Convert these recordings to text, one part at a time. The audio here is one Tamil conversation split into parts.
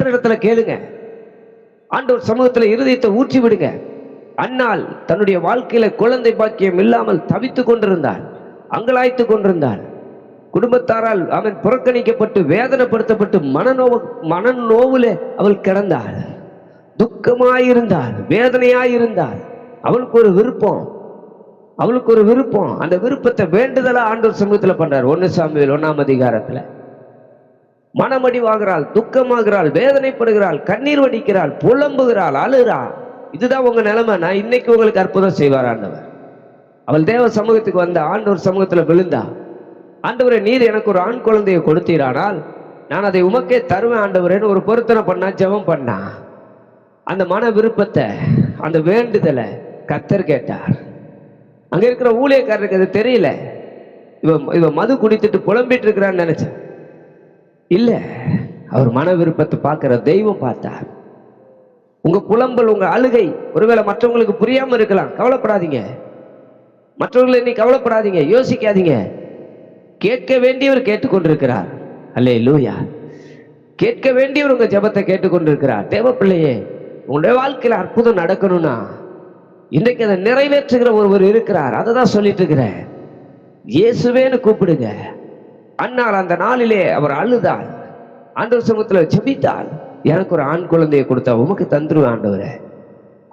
கத்திரிடத்துல கேளுங்க. ஆண்டவர் சமூகத்துல இருதயத்தை ஊற்றி விடுங்க. அன்னால் தன்னுடைய வாழ்க்கையில குழந்தை பாக்கியம் இல்லாமல் தவித்துக் கொண்டிருந்தாள் அங்கலாய்த்து கொண்டிருந்தாள் குடும்பத்தாரால் அவன் புறக்கணிக்கப்பட்டு வேதனைப்படுத்தப்பட்டு மனநோவு மனநோவுல அவள் கிடந்தாள். துக்கமாயிருந்தாள் வேதனையாயிருந்தாள். அவளுக்கு ஒரு விருப்பம். அவளுக்கு ஒரு விருப்பம். அந்த விருப்பத்தை வேண்டுதலா ஆண்டவர் சமூகத்துல பண்றார். ஒன்னு சாமியில் ஒன்னாம் அதிகாரத்துல. மனமடிவாகிறாள் துக்கமாகிறாள் வேதனைப்படுகிறாள் கண்ணீர் வடிக்கிறாள் புலம்புகிறாள் அழுகிறா இதுதான் உங்க நிலைமை. நான் இன்னைக்கு உங்களுக்கு அற்புதம் செய்வார் ஆண்டவர். அவள் தேவ சமூகத்துக்கு வந்த ஆண்டவர் சமூகத்தில் விழுந்தா. ஆண்டவரே நீர் எனக்கு ஒரு ஆண் குழந்தையை கொடுத்தீரானால் நான் அதை உமக்கே தருவேன் ஆண்டவரேன்னு ஒரு பொருத்தனை பண்ணா ஜெபம் பண்ணா. அந்த மன விருப்பத்தை அந்த வேண்டுதலை கத்தர் கேட்டார். அங்க இருக்கிற ஊழியக்காரருக்கு அது தெரியல. இவ இவ மது குடித்துட்டு புலம்பிட்டு இருக்கிறான்னு நினைச்சேன். இல்லை அவர் மன விருப்பத்தை பார்க்குற தெய்வம் பார்த்தார். உங்க புலம்பல் உங்க அழுகை ஒருவேளை மற்றவங்களுக்கு புரியாம இருக்கலாம் கவலைப்படாதீங்க. மற்றவர்களை நீ கவலைப்படாதீங்க யோசிக்காதீங்க. கேட்க வேண்டியவர் கேட்டுக்கொண்டிருக்கிறார். அல்லே லூயா கேட்க வேண்டியவர் உங்க ஜெபத்தை கேட்டுக்கொண்டிருக்கிறார். தேவப்பிள்ளையே உங்களுடைய வாழ்க்கையில் அற்புதம் நடக்கணும்னா இன்றைக்கு அதை நிறைவேற்றுகிற ஒருவர் இருக்கிறார். அதை தான் சொல்லிட்டு இருக்கிறேன். இயேசுவேன்னு கூப்பிடுங்க. அன்னால் அந்த நாளிலே அவர் அழுதாள் ஆண்டவர் சமூகத்தில் ஜெபித்தாள் எனக்கு ஒரு ஆண் குழந்தையை கொடுத்தா உமக்கு தந்துருவேன் ஆண்டவரே.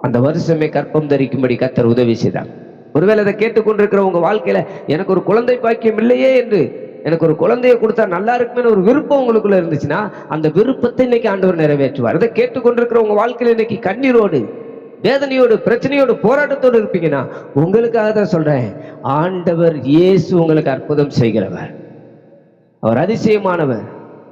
அந்த வருஷமே கற்பம் தரிக்கும்படி கத்தர் உதவி செய்தார். ஒருவேளை அதை கேட்டுக்கொண்டிருக்கிற உங்க வாழ்க்கையில எனக்கு ஒரு குழந்தை பாக்கியம் இல்லையே என்று எனக்கு ஒரு குழந்தையை கொடுத்தா நல்லா இருக்குமே ஒரு விருப்பம் உங்களுக்குள்ள இருந்துச்சுன்னா அந்த விருப்பத்தை இன்னைக்கு ஆண்டவர் நிறைவேற்றுவார். அதை கேட்டுக்கொண்டிருக்கிற உங்க வாழ்க்கையில இன்னைக்கு கண்ணீரோடு வேதனையோடு பிரச்சனையோடு போராட்டத்தோடு இருப்பீங்கன்னா உங்களுக்காக தான் சொல்றேன். ஆண்டவர் இயேசு உங்களுக்கு அற்புதம் செய்கிறவர். அவர் அதிசயமானவர்.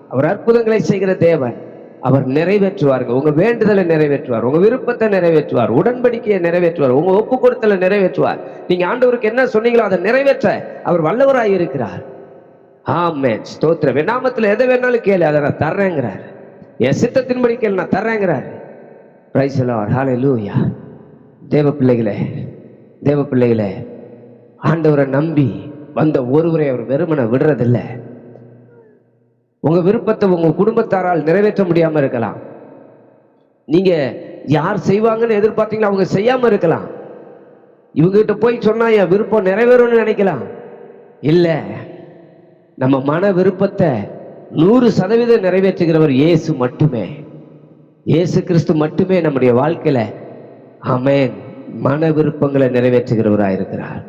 அவர் அற்புதங்களை செய்கிற தேவன். அவர் நிறைவேற்றுவாருங்க. உங்க வேண்டுதலை நிறைவேற்றுவார். உங்க விருப்பத்தை நிறைவேற்றுவார். உடன்படிக்கையை நிறைவேற்றுவார். உங்க ஒப்பு கொடுத்தலை நிறைவேற்றுவார். நீங்க ஆண்டவருக்கு என்ன சொன்னீங்களோ அதை நிறைவேற்ற அவர் வல்லவராய் இருக்கிறார். ஆமே ஸ்தோத்திரம். என் எதை வேணாலும் கேளு. அதை நான் தர்றேங்கிறார். என் சித்தத்தின்படி கேள். நான் தர்றேங்கிறார். பிரைஸ் லார்ட் ஹalleluya தேவ பிள்ளைகளே தேவ பிள்ளைகளே ஆண்டவரை நம்பி வந்த ஒருவரை அவர் வெறுமனை விடுறதில்லை. உங்க விருப்பத்தை உங்க குடும்பத்தாரால் நிறைவேற்ற முடியாம இருக்கலாம். நீங்க யார் செய்வாங்கன்னு எதிர்பார்த்தீங்களா? அவங்க செய்யாம இருக்கலாம். இவங்ககிட்ட போய் சொன்னா என் விருப்பம் நிறைவேறும்னு நினைக்கலாம். இல்ல நம்ம மன விருப்பத்தை நூறு சதவீதம் நிறைவேற்றுகிறவர் இயேசு மட்டுமே. இயேசு கிறிஸ்து மட்டுமே நம்முடைய வாழ்க்கையில அமேன் மன விருப்பங்களை நிறைவேற்றுகிறவராயிருக்கிறார்.